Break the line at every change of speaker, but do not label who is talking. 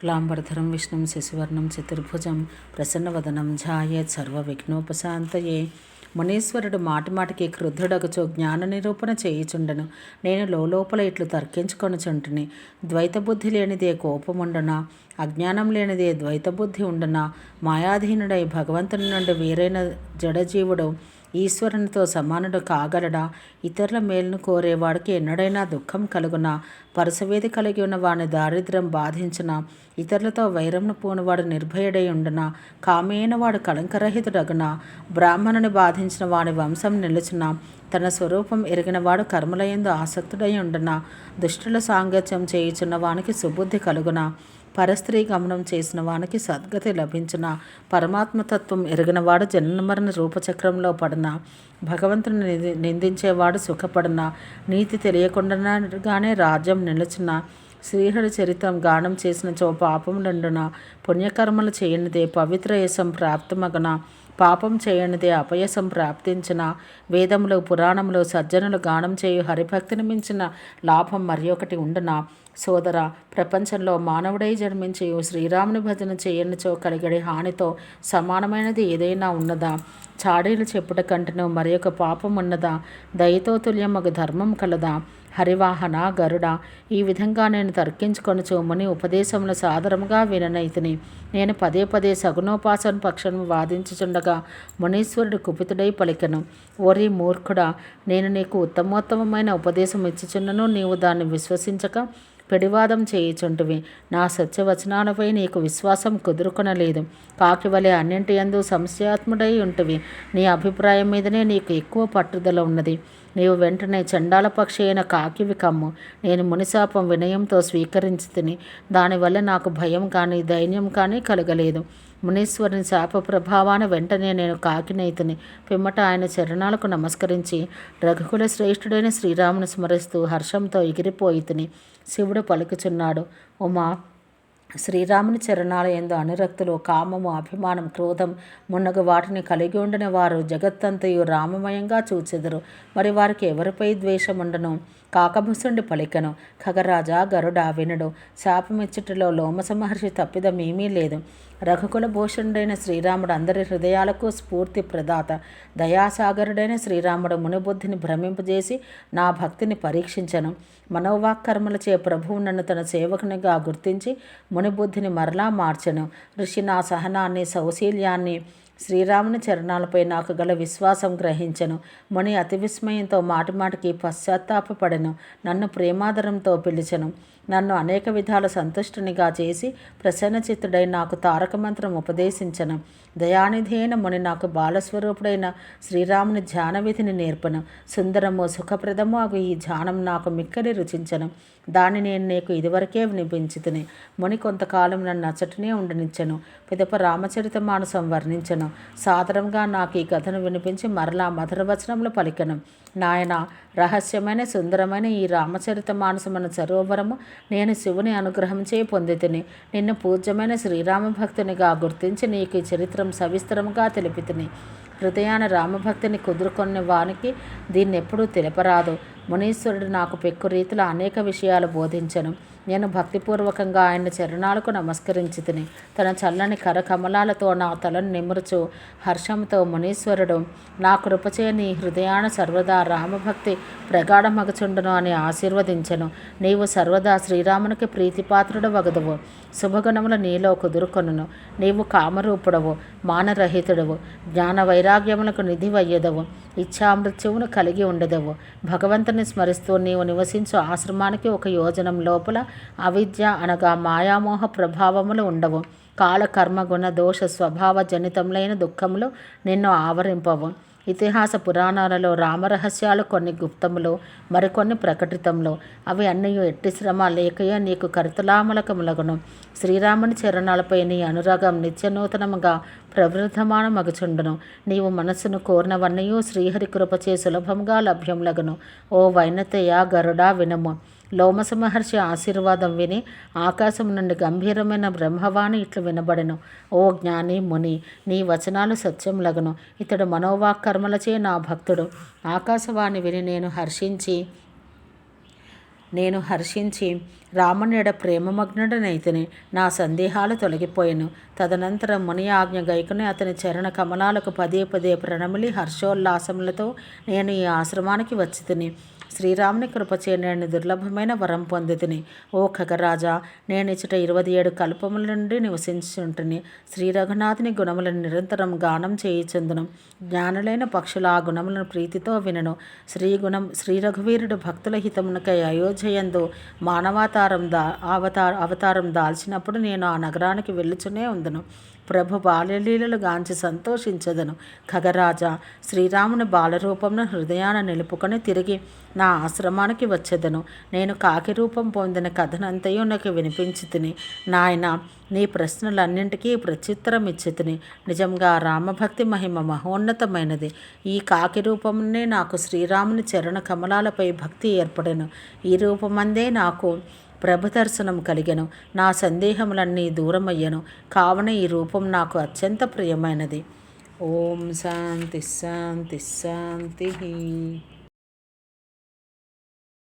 క్లాంబరధరం విష్ణుం శశివర్ణం చతుర్భుజం ప్రసన్నవదనం ఝాయేత్ సర్వ విఘ్నోపశాంతయే మునీశ్వరుడు మాటిమాటికి క్రుద్ధుడగుచో జ్ఞాన నిరూపణ చేయుచుండను. నేను లోపల ఇట్లు తర్కించుకొనుచుంటుని. ద్వైతబుద్ధి లేనిదే కోపముండనా? అజ్ఞానం లేనిదే ద్వైతబుద్ధి ఉండనా? మాయాధీనుడై భగవంతుని నుండి వేరైన జడజీవుడు ఈశ్వరునితో సమానుడు కాగలడా? ఇతరుల మేలును కోరేవాడికి ఎన్నడైనా దుఃఖం కలుగునా? పరుసవేది కలిగి ఉన్న వాని దారిద్ర్యం బాధించిన? ఇతరులతో వైరంను పోనివాడు నిర్భయుడై ఉండున? కామేన వాడు కళంకరహితుడగున? బ్రాహ్మణుని బాధించిన వాని వంశం నిలుచున? తన స్వరూపం ఎరిగినవాడు కర్మలయందు ఆసక్తుడై ఉండున? దుష్టుల సాంగత్యం చేయుచున్న వానికి సుబుద్ధి కలుగునా? పరస్త్రీ గమనం చేసిన వానికి సద్గతి లభించిన పరమాత్మతత్వం ఎరిగినవాడు జన్మరణ రూపచక్రంలో పడిన భగవంతుని నిందించేవాడు సుఖపడిన నీతి తెలియకుండానే రాజ్యం నిలిచిన శ్రీహరి చరిత్రం గానం చేసిన చో పాపములండున పుణ్యకర్మలు చేయనిదే పవిత్ర యశం ప్రాప్తమగన పాపం చేయనిదే అపయసం ప్రాప్తించిన వేదములు పురాణములు సజ్జనులు గానం చేయు హరిభక్తిని మించిన లాభం మరి ఒకటి ఉండునా? సోదర ప్రపంచంలో మానవుడై జన్మించి శ్రీరాముని భజన చేయనిచో కలిగడే హానితో సమానమైనది ఏదైనా ఉన్నదా? చాడీలు చెప్పుట కంటను మరి ఒక పాపం ఉన్నదా? దయతో ఒక ధర్మం కలదా? హరివాహన గరుడ ఈ విధంగా నేను తర్కించుకొని చూమని ఉపదేశమును సాదరముగా విననైతిని నేను పదే పదే సగుణోపాసన పక్షం వాదించుచుండగా మునీశ్వరుడు కుపితుడై పలికెను. ఓరి మూర్ఖుడా నేను నీకు ఉత్తమోత్తమమైన ఉపదేశం ఇచ్చుచున్నను నీవు దాన్ని విశ్వసించక పిడివాదం చేయుచుంటివి. నా సత్యవచనాలపై నీకు విశ్వాసం కుదురుకొనలేదు. కాకి వలె అన్నింటి ఎందు సంశయాత్ముడై ఉంటివి. నీ అభిప్రాయం మీదనే నీకు ఎక్కువ పట్టుదల ఉన్నది. నీవు వెంటనే చండాల పక్షి అయిన కాకివి కమ్ము. నేను మునిశాపం వినయంతో స్వీకరించి తిని దానివల్ల నాకు భయం కానీ ధైర్యం కానీ కలగలేదు. మునీశ్వరుని శాప ప్రభావాన వెంటనే నేను కాకినైతిని పిమ్మట ఆయన చరణాలకు నమస్కరించి రఘుకుల శ్రేష్ఠుడైన శ్రీరాముని స్మరిస్తూ హర్షంతో ఎగిరిపోయితిని శివుడు పలుకుచున్నాడు. ఉమా శ్రీరాముని చరణాలయందు అనురక్తులు కామము అభిమానం క్రోధం మున్నగు వాటిని కలిగి ఉండని వారు జగత్తంతయు రామమయంగా చూచెదరు. మరి వారికి ఎవరిపై ద్వేషముండను? కాకభుసుండి పలికను. ఖగరాజా గరుడ వినుడు. శాపమిచ్చుటిలో లోమస మహర్షి తప్పిదమేమీ లేదు. రఘుకుల భూషణుడైన శ్రీరాముడు అందరి హృదయాలకు స్ఫూర్తి ప్రదాత. దయాసాగరుడైన శ్రీరాముడు మునిబుద్ధిని భ్రమింపజేసి నా భక్తిని పరీక్షించను. మనోవాక్కర్మలచే ప్రభువు నన్ను తన సేవకునిగా గుర్తించి మునిబుద్ధిని మరలా మార్చను. ఋషి నా సహనాన్ని సౌశీల్యాన్ని శ్రీరాముని చరణాలపై నాకు గల విశ్వాసం గ్రహించను. ముని అతి విస్మయంతో మాటిమాటికి పశ్చాత్తాపపడెను నన్ను ప్రేమాదరంతో పిలిచెను. నన్ను అనేక విధాల సంతుష్టునిగా చేసి ప్రసన్నచిత్తుడై నాకు తారక మంత్రం ఉపదేశించను. దయానిధి ముని నాకు బాలస్వరూపుడైన శ్రీరాముని ధ్యాన విధిని నేర్పను. సుందరము సుఖప్రదము అగు ఈ ధ్యానం నాకు మిక్కలి రుచించను. దాన్ని నేను నీకు ఇదివరకే వినిపించుతుని. ముని కొంతకాలం నన్ను అచ్చటనే ఉండనిచ్చను. పిదప రామచరిత మానసం వర్ణించను. సాదరంగా నాకు ఈ కథను వినిపించి మరలా మధురవచనములు పలికను. నాయన రహస్యమైన సుందరమైన ఈ రామచరిత మానసమైన సరోవరము నేను శివుని అనుగ్రహం చేయి పొందితిని. నిన్ను పూజ్యమైన శ్రీరామ భక్తునిగా గుర్తించి నీకు ఈ చరిత్రం సవిస్తరముగా తెలిపితిని. హృదయాన రామభక్తిని కుదురుకొన్న వానికి దీన్ని ఎప్పుడూ తెలపరాదు. మునీశ్వరుడు నాకు పెక్కు రీతిలో అనేక విషయాలు బోధించను. నేను భక్తిపూర్వకంగా ఆయన చరణాలకు నమస్కరించి తిని తన చల్లని కరకమలాలతో నా తలను నిమురుచు హర్షంతో మునీశ్వరుడు నా కృపచే నీ హృదయాన సర్వదా రామభక్తి ప్రగాఢమగచుండును అని ఆశీర్వదించను. నీవు సర్వదా శ్రీరామునికి ప్రీతిపాత్రుడు వగదువు. శుభగుణములు నీలో కుదురుకొనును. నీవు కామరూపుడవు మానరహితుడవు. జ్ఞాన వైరాగ్యములకు నిధి వయ్యదవు ఇచ్ఛామృత్యువును కలిగి ఉండదవు. భగవంతుని స్మరిస్తూ నీవు నివసించు ఆశ్రమానికి ఒక యోజనం లోపల అవిద్య అనగా మాయామోహ ప్రభావములు ఉండవు. కాలకర్మ గుణ దోష స్వభావ జనితములైన దుఃఖములు నిన్ను ఆవరింపవు. ఇతిహాస పురాణాలలో రామరహస్యాలు కొన్ని గుప్తములు మరికొన్ని ప్రకటితములు. అవి అన్నీ ఎట్టి శ్రమ లేకయో నీకు కరుతలామలకములగును శ్రీరాముని చరణాలపై నీ అనురాగం నిత్యనూతనముగా ప్రవృద్ధమానమగుచుండును నీవు మనస్సును కోరినవన్నయూ శ్రీహరి కృపచే సులభంగా లభ్యములగును. ఓ వైనతయ గరుడా వినము. లోమస మహర్షి ఆశీర్వాదం విని ఆకాశం నుండి గంభీరమైన బ్రహ్మవాణి ఇట్లు వినబడెను. ఓ జ్ఞాని ముని నీ వచనాలు సత్యం లగను ఇతడు మనోవాక్కర్మలచే నా భక్తుడు. ఆకాశవాణి విని నేను హర్షించి నేను హర్షించి రామణ్యుడ ప్రేమమగ్నుడనైతిని నా సందేహాలు తొలగిపోయాను. తదనంతరం ముని ఆజ్ఞ గైకుని అతని చరణ కమలాలకు పదే పదే ప్రణమిలి హర్షోల్లాసములతో నేను ఈ ఆశ్రమానికి వచ్చి తిని శ్రీరాముని కృపచే నేను దుర్లభమైన వరం పొందితిని. ఓ ఖగరాజా నేను ఇచ్చట ఇరవై ఏడు కల్పముల నుండి నివసించుంటుని శ్రీ రఘునాథుని గుణములను నిరంతరం గానం చేయుచుందును. జ్ఞానులైన పక్షుల ఆ గుణములను ప్రీతితో వినను. శ్రీ గుణం శ్రీ రఘువీరుడు భక్తుల హితమునకై అయోధ్యయందు మానవాతారం దా అవతార అవతారం దాల్చినప్పుడు నేను ఆ నగరానికి వెళ్ళుచునే ఉందును. ప్రభు బాల్యలీలలు గాంచి సంతోషించదను. ఖగరాజా శ్రీరాముని బాలరూపంను హృదయాన నిలుపుకొని తిరిగి నా ఆశ్రమానికి వచ్చేదను. నేను కాకి రూపం పొందిన కథనంతయు నాకు వినిపించి తిని నాయన నీ ప్రశ్నలన్నింటికీ ప్రత్యుత్తరం ఇచ్చి తిని నిజంగా రామభక్తి మహిమ మహోన్నతమైనది. ఈ కాకి రూపమునే నాకు శ్రీరాముని చరణ కమలాలపై భక్తి ఏర్పడెను. ఈ రూపమందే నాకు ప్రభదర్శనం కలిగెను. నా సందేహములన్నీ దూరమయ్యను. కావున ఈ రూపం నాకు అత్యంత ప్రియమైనది. ఓం శాంతి శాంతి శాంతి.